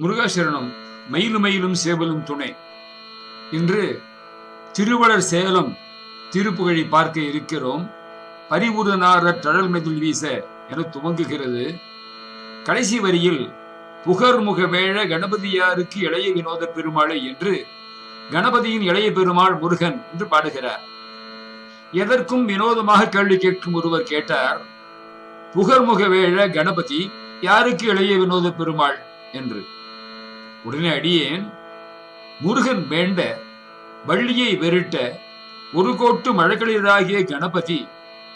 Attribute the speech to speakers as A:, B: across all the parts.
A: முருகாசரணம் மயிலு மயிலும் சேவலும் துணை. இன்று திருவளர் சேலம் திருப்புகழை பார்க்க இருக்கிறோம். பரிபூரணார தழல் மெதில் வீச என துவங்குகிறது. கடைசி வரியில் புகர்முக வேழ கணபதியாருக்கு இளைய வினோத பெருமாளை என்று கணபதியின் இளைய பெருமாள் முருகன் என்று பாடுகிறார். எதற்கும் வினோதமாக கேள்வி கேட்கும் ஒருவர் கேட்டார் புகர்முக வேழ கணபதி யாருக்கு இளைய வினோத பெருமாள்? என்று. உடனே அடியேன் முருகன் வேண்ட வள்ளியை வெருட்ட ஒரு கோட்டு மழக்களிராகிய கணபதி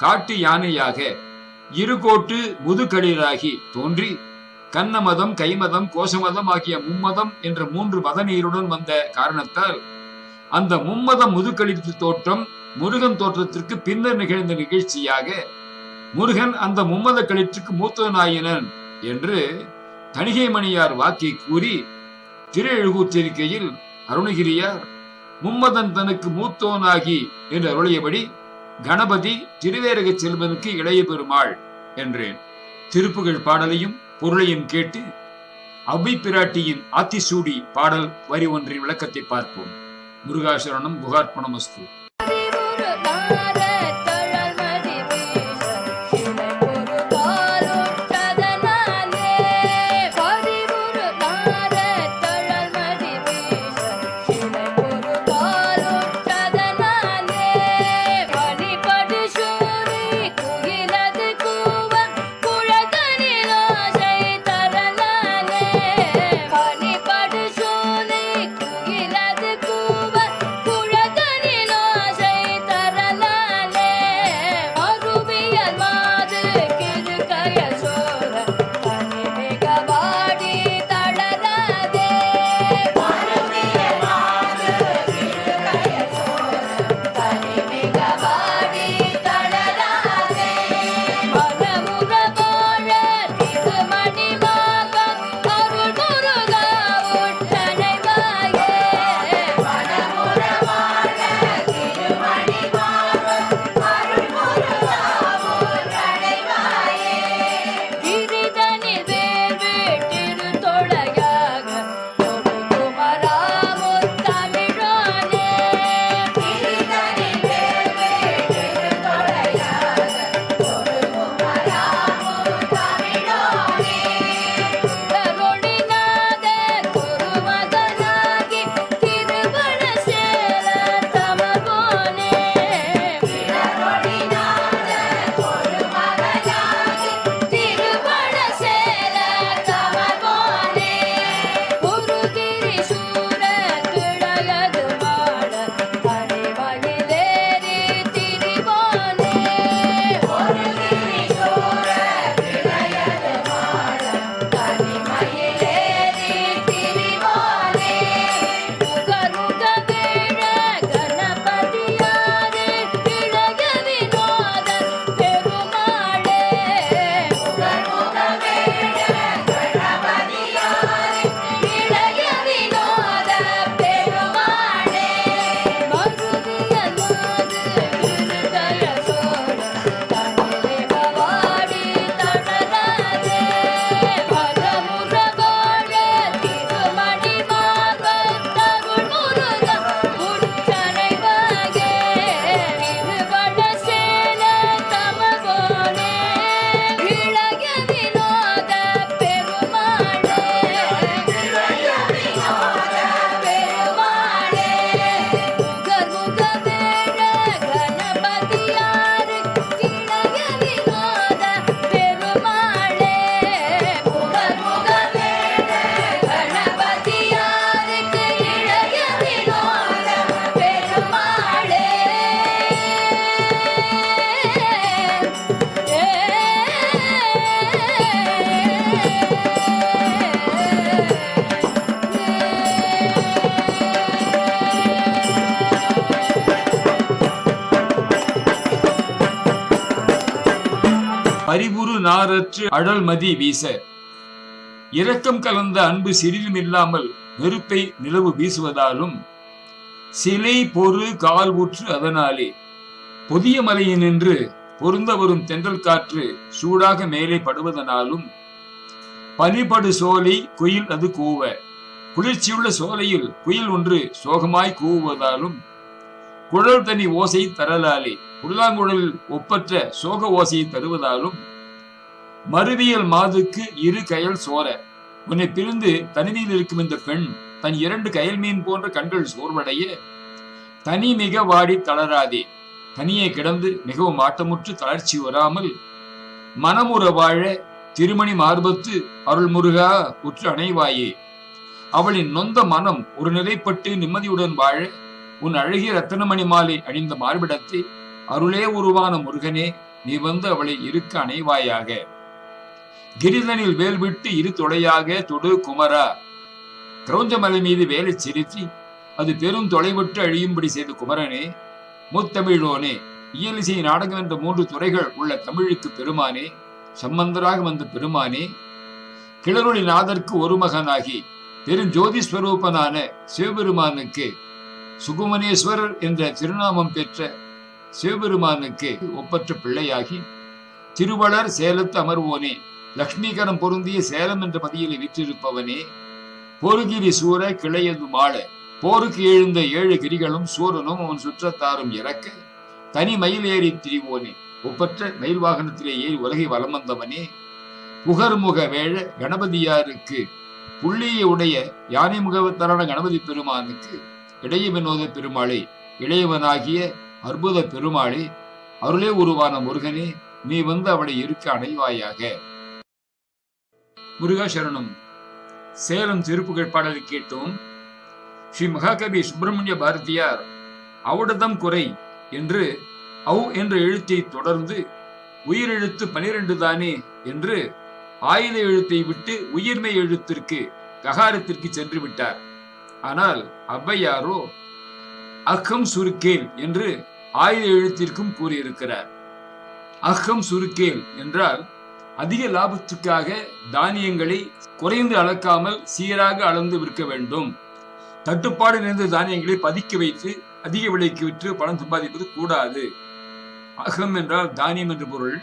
A: காட்டு யானையாக இரு கோட்டு முதுகளிராகி தோன்றி கன்னமதம் கைமதம் கோஷமதம் ஆகிய மும்மதம் என்ற மூன்று மத நீருடன் வந்த காரணத்தால் அந்த மும்மதம் முதுகளித்து தோற்றம் முருகன் தோற்றத்திற்கு பின்னர் நிகழ்ந்த நிகழ்ச்சியாக முருகன் அந்த மும்மத களிற்றுக்கு மூத்தனாயினன் என்று தணிகை மணியார் வாக்கை கூறி திரு எழுகூற்றிருக்கையில் அருணகிரியார் மும்மதன் தனக்கு மூத்தோனாகி என்று அருளியபடி கணபதி திருவேரக செல்வனுக்கு இளைய பெருமாள் என்றேன். திருப்புகழ் பாடலையும் பொருளையும் கேட்டு அவ்வை பிராட்டியின் ஆத்திசூடி பாடல் வரி ஒன்றின் விளக்கத்தை பார்ப்போம். முருகாசரணம் புகார்ப்பணம் அஸ்து
B: அறிவுறு
A: நாரற்று அழல்மதி வீச. இரக்கம் கலந்த அன்பு சிறிதும் இல்லாமல் நெருப்பை நிலவு வீசுவதாலும் சிலை பொறு கால் ஊற்று அதனாலே புதிய மலையினின்று பொருந்த வரும் தென்றல் காற்று சூடாக மேலே படுவதனாலும்
B: பனிபடு சோலை குயில் அது கூவ. குளிர்ச்சியுள்ள சோலையில் குயில் ஒன்று சோகமாய் கூவுவதாலும் குழல் தனி ஓசை தரலாலே புல்லாங்குழல் ஒப்பற்ற சோக ஓசையை தருவதாலும் மறுவியல் மாதுக்கு இரு கயல் சோர உன்னை பிரிந்து தனிமையில் இருக்கும் இந்த பெண் தன் இரண்டு கயல் மீன் போன்ற கண்கள் சோர்வடைய. தனி மிக வாடி தளராதே. தனியே கிடந்து மிகவும் ஆட்டமுற்று தளர்ச்சி வராமல் மனமுற வாழ திருமணி மார்பத்து அருள்முருகா உற்று அணைவாயே. அவளின் நொந்த மனம் ஒரு நிலைப்பட்டு நிம்மதியுடன் வாழ உன் அழகிய ரத்தனமணி மாலை அணிந்த மார்பிடத்தை அருளே உருவான முருகனே நீ வந்து அவளை இருக்க அணைவாயாக. கிரிதனில் வேல் விட்டு இரு தொலையாக தொடு குமரா. கிரௌஞ்சமலை மீது வேலை செலுத்தி அது பெரும் தொலைவிட்டு அழியும்படி செய்த குமரனே முத்தமிழோனே இயலிசை நாடகம் என்ற மூன்று துறைகள் உள்ள தமிழுக்கு பெருமானே சம்பந்தராக வந்த பெருமானே கிளறொளி நாதற்கு ஒரு மகனாகி பெருஞ்சோதி ஸ்வரூபனான சிவபெருமானுக்கு சுகுமனேஸ்வரர் என்ற திருநாமம் பெற்ற சிவபெருமானுக்கு ஒப்பற்ற பிள்ளையாகி திருவளர் சேலத்து அமர்வோனே லக்ஷ்மீகரம் பொருந்திய சேலம் என்ற பதியிலே விற்றிருப்பவனே போருகிரி சூர கிளையது மாள போருக்கு எழுந்த ஏழு கிரிகளும் சூரனும் அவன் சுற்றத்தாரும் இறக்க தனி மயில் ஏறி திரிவோனே ஒப்பற்ற மயில் வாகனத்திலே ஏறி உலகை வலம் வந்தவனே புகர்முக வேழ கணபதியாருக்கு புள்ளியை உடைய யானை முகவத்தரான கணபதி பெருமானுக்கு இடைய வினோத பெருமாளை இளையவனாகிய அற்புத பெருமாளே அருளே உருவான முருகனே நீ வந்து அவளை இருக்க அடைவாயாக. முருகாசரணம். சேலம் திருப்புகழ் பாடலை கேட்டோம். ஸ்ரீ மகாகவி சுப்பிரமணிய பாரதியார் அவுடதம் குறை என்று அவ் என்ற எழுத்தை தொடர்ந்து உயிரெழுத்து பனிரெண்டு தானே என்று ஆயுத எழுத்தை விட்டு உயிர்மை எழுத்திற்கு ககாரத்திற்கு சென்று விட்டார். ஆனால் ஔவையாரோ அகம் சுருக்கேல் என்று ஆயுத எழுத்திற்கும் கூறியிருக்கிறார். அகம் சுருக்கேல் என்றால் அதிக லாபத்துக்காக தானியங்களை குறைந்து அளக்காமல் சீராக அளந்து விற்க வேண்டும். தட்டுப்பாடு நிறைந்த தானியங்களை பதுக்கி வைத்து அதிக விலைக்கு விற்று பணம் சம்பாதிப்பது கூடாது. அகம் என்றால் தானியம் என்று பொருள்.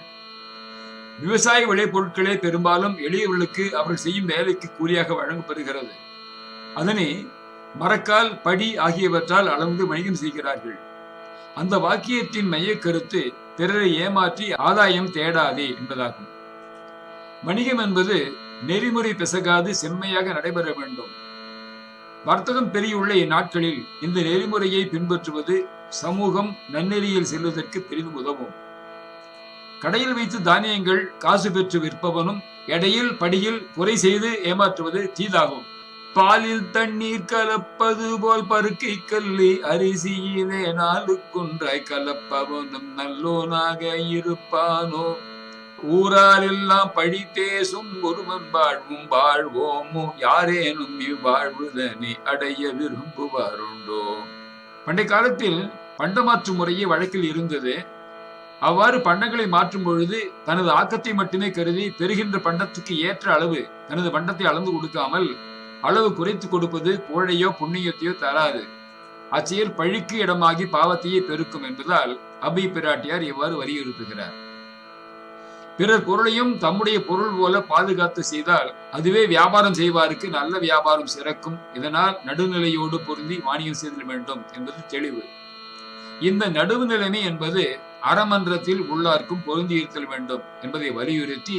B: விவசாய விளைபொருட்களே பெரும்பாலும் எளியவர்களுக்கு அவர்கள் செய்யும் வேலைக்கு கூலியாக வழங்கப்படுகிறது. அதனை மரக்கால் படி ஆகியவற்றால் அளந்து வணிகம் செய்கிறார்கள். அந்த வாக்கியத்தின் மைய கருத்து பிறரை ஏமாற்றி ஆதாயம் தேடாதே என்பதாகும். வணிகம் என்பது நெறிமுறை பிசகாது செம்மையாக நடைபெற வேண்டும். வர்த்தகம் பெரியுள்ள இந்நாட்களில் இந்த நெறிமுறையை பின்பற்றுவது சமூகம் நன்னெறியில் செல்வதற்கு பெரிதும் உதவும். கடையில் வைத்து தானியங்கள் காசு பெற்று விற்பவனும் எடையில் படியில் குறை செய்து ஏமாற்றுவது தீதாகும். பாலில் தண்ணீர் கலப்பது போல் பருக்கை கல்லி அரிசியிலே நாலு குன்றாய் கலப்பவனும் நல்லோனாக இருப்பானோ? ஊரால் எல்லாம் பழி பேசும் ஒருவன் வாழ்வும்? வாழ்வோமோ யாரேனும் இவ்வாழ்வுதனை அடைய விரும்புவாருண்டோ? பண்டை காலத்தில் பண்டமாற்று முறையே வழக்கில் இருந்தது. அவ்வாறு பண்டங்களை மாற்றும் பொழுது தனது ஆக்கத்தை மட்டுமே கருதி பெறுகின்ற பண்டத்துக்கு ஏற்ற அளவு தனது பண்டத்தை அளந்து கொடுக்காமல் அளவு குறைத்து கொடுப்பது கோழையோ புண்ணியத்தையோ தராது. அச்செயல் பழிக்கு இடமாகி பாவத்தையே பெருக்கும் என்பதால் அபி பிராட்டியார் இவ்வாறு வலியுறுத்துகிறார். பிறர் பொருளையும் தம்முடைய பொருள் போல பாதுகாத்து செய்தால் அதுவே வியாபாரம் செய்வாருக்கு நல்ல வியாபாரம் சிறக்கும். இதனால் நடுநிலையோடு பொருந்தி வாணியம் செய்தல் வேண்டும் என்பது தெளிவு. இந்த நடுவு நிலைமை என்பது அறமன்றத்தில் உள்ளார்க்கும் பொருந்தி இருத்தல் வேண்டும் என்பதை வலியுறுத்தி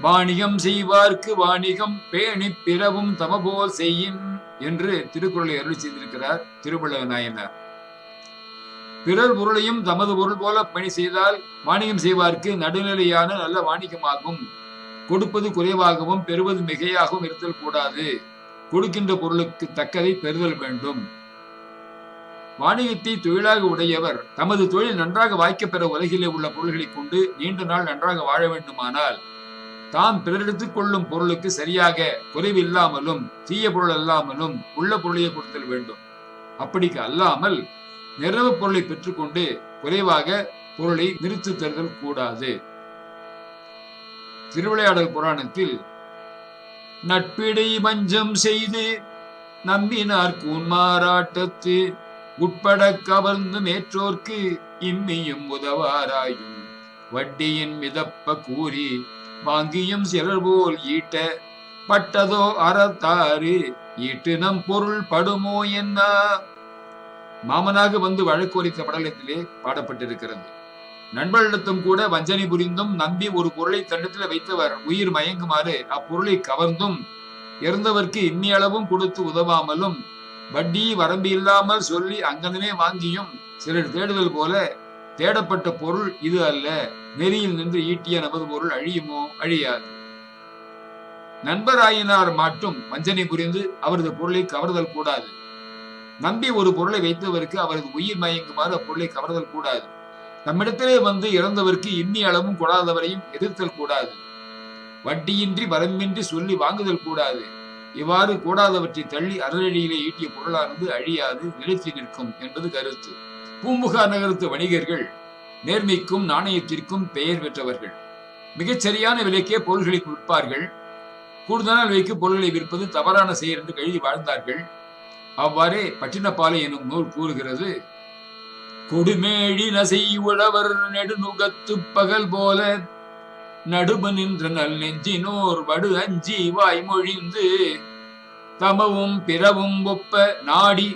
B: வாணிகம் செய்வார்க்கு வாணிகம் பேணி பிறவும் தமபோல் செய்யும் என்று திருக்குறளை அருள் செய்திருக்கிறார் திருவள்ளுவர் நாயனார். பிறர் பொருளையும் தமது பொருள் போல பணி செய்தால் வாணிகம் செய்வார்க்கு நடுநிலையான நல்ல வாணிகமாகும். கொடுப்பது குறைவாகவும் பெறுவது மிகையாகவும் இருத்தல் கூடாது. கொடுக்கின்ற பொருளுக்கு தக்கதை பெறுதல் வேண்டும். வாணிகத்தை தொழிலாக உடையவர் தமது தொழில் நன்றாக வாய்க்கப்பெற உலகிலே உள்ள பொருள்களை கொண்டு நீண்ட நாள் நன்றாக வாழ வேண்டுமானால் தாம் பிறரெடுத்துக் கொள்ளும் பொருளுக்கு சரியாக குறைவு இல்லாமலும் தீய பொருள் அல்லாமலும் உள்ள பொருளையே கொடுத்தல் வேண்டும். அப்படிக்கு அல்லாமல் நிறைவு பொருளை பெற்றுக்கொண்டு குறைவாக பொருளை நிறுத்தி தருதல் கூடாது. திருவிளையாடல் புராணத்தில் நட்பிடை மஞ்சம் செய்து நம்பினார் கூன்மாராட்டத்து உட்பட கவர்ந்து மேற்றோர்க்கு இம்மியும் உதவாராயும். வட்டியின் மிதப்ப கூறி வாங்கியும் சிறர்போல் ஈட்ட பட்டதோ அறத்தாறு ஈட்டு நம் பொருள் படுமோ என்ன? மாமனாக வந்து வழக்கு உரைத்த படலத்திலே பாடப்பட்டிருக்கிறது. நண்பர்களிடத்தும் கூட வஞ்சனை புரிந்தும் நம்பி ஒரு பொருளை தண்டத்தில் வைத்தவர் உயிர் மயங்குமாறு அப்பொருளை கவர்ந்தும் இறந்தவர்க்கு இம்மியளவும் கொடுத்து உதவாமலும் வட்டி வரம்பு இல்லாமல் சொல்லி அங்கனமே வாங்கியும் சிலர் தேடுதல் போல தேடப்பட்ட பொருள் இது அல்ல. நெறியில் நின்று ஈட்டிய நமது பொருள் அழியுமோ? அழியாது. நண்பராயினார் மாட்டும் வஞ்சனை புரிந்து அவரது பொருளை கவர்தல் கூடாது. நம்பி ஒரு பொருளை வைத்தவருக்கு அவரது உயிர் மயங்குமாறு அப்பொருளை கவர்தல் கூடாது. நம்மிடத்திலே வந்து இறந்தவருக்கு இன்னி அளவும் கொடாதவரையும் எதிர்த்தல் கூடாது. வட்டியின்றி வரம்பின்றி சொல்லி வாங்குதல் கூடாது. இவ்வாறு கூடாதவற்றை தள்ளி அறநெறியிலே ஈட்டிய பொருளானது அழியாது நிலைத்து நிற்கும் என்பது கருத்து. பூம்புகார் நகரத்து வணிகர்கள் நேர்மைக்கும் நாணயத்திற்கும் பெயர் பெற்றவர்கள். மிகச் சரியான விலைக்கே பொருள்களை விற்பார்கள் கூடுதலான விலைக்கு பொருள்களை விற்பது தவறான செயல் என்று கழுதி வாழ்ந்தார்கள். அவ்வாறே பட்டினப்பாலை எனும் நூல் கூறுகிறது. கொடுமேழி நசை உழவர் நெடுநுகத்து பகல் போல நடும நின்ற நல் நெஞ்சினோர் வடு அஞ்சி வாய்மொழிந்து தமவும் பிறவும் ஒப்ப நாடி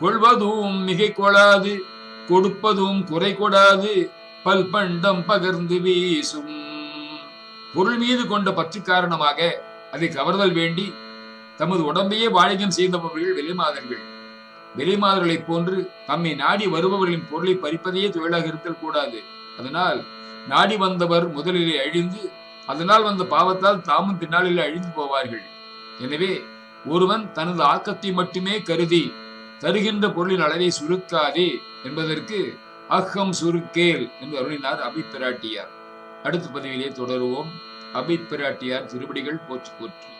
B: கொள்வதும் மிகை கொளாது. கொடுப்பதும் குறை கொடாது பல்பண்டம் பகர்ந்து வீசும். பொருள் மீது கொண்ட பற்று காரணமாக அதை கவர்தல் வேண்டி தமது உடம்பையே வாணிகம் செய்தவர்கள் வெளிமாதர்கள் வெளிமாதர்களைப் போன்று தம்மை நாடி வருபவர்களின் பொருளை பறிப்பதையே தொழிலாக இருத்தல் கூடாது. அதனால் நாடி வந்தவர் முதலிலே அழிந்து அதனால் வந்த பாவத்தால் தாமும் பின்னாளில் அழிந்து போவார்கள். எனவே ஒருவன் தனது ஆக்கத்தை மட்டுமே கருதி தருகின்ற பொருளின் அளவை சுருக்காதே என்பதற்கு அகம் சுருக்கேல் என்று அருளினார் அபிப்பிராட்டியார். அடுத்த பதிவிலே தொடருவோம். அபிப்பிராட்டியார் திருப்படிகள் போற்று போற்றி.